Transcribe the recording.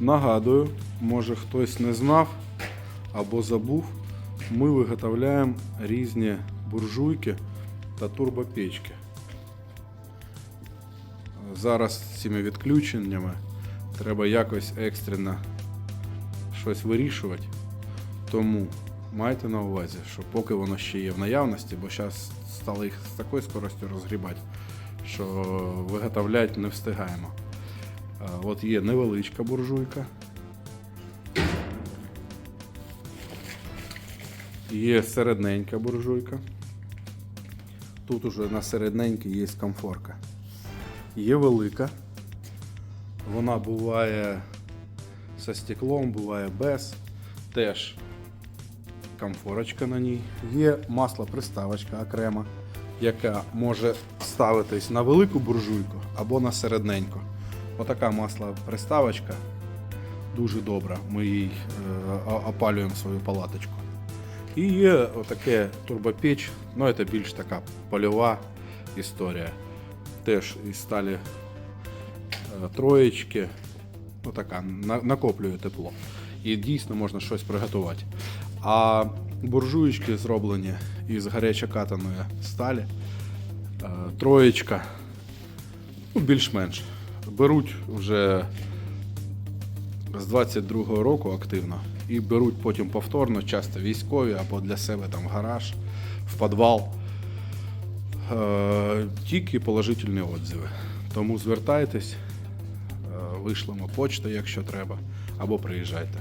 Нагадую, може хтось не знав або забув, ми виготовляємо різні буржуйки та турбопечки. Зараз з цими відключеннями треба якось екстрено щось вирішувати. Тому майте на увазі, що поки воно ще є в наявності, бо зараз стали їх з такою скоростю розгрібати, що виготовляти не встигаємо. От є невеличка буржуйка. Є середненька буржуйка. Тут уже на середненькій є комфорка. Є велика. Вона буває зі стеклом, буває без. Теж комфорочка на ній. Є масло приставочка окрема, яка може ставитись на велику буржуйку або на середненьку. Отака масла приставочка дуже добра. Ми їй е, опалюємо свою палаточку. І є отаке турбопеч, ну це більш така польова історія. Теж із сталі е, троєчки. Ну така, накоплює тепло. І дійсно можна щось приготувати. А буржуєчки зроблені із гарячокатаної сталі. Е, Троєчка, ну, більш-менш. Беруть вже з 22-го року активно і беруть потім повторно, часто військові або для себе там в гараж, в підвал. Е, Тільки положительні відзиви. Тому звертайтесь, е, вишлемо почту, якщо треба, або приїжджайте.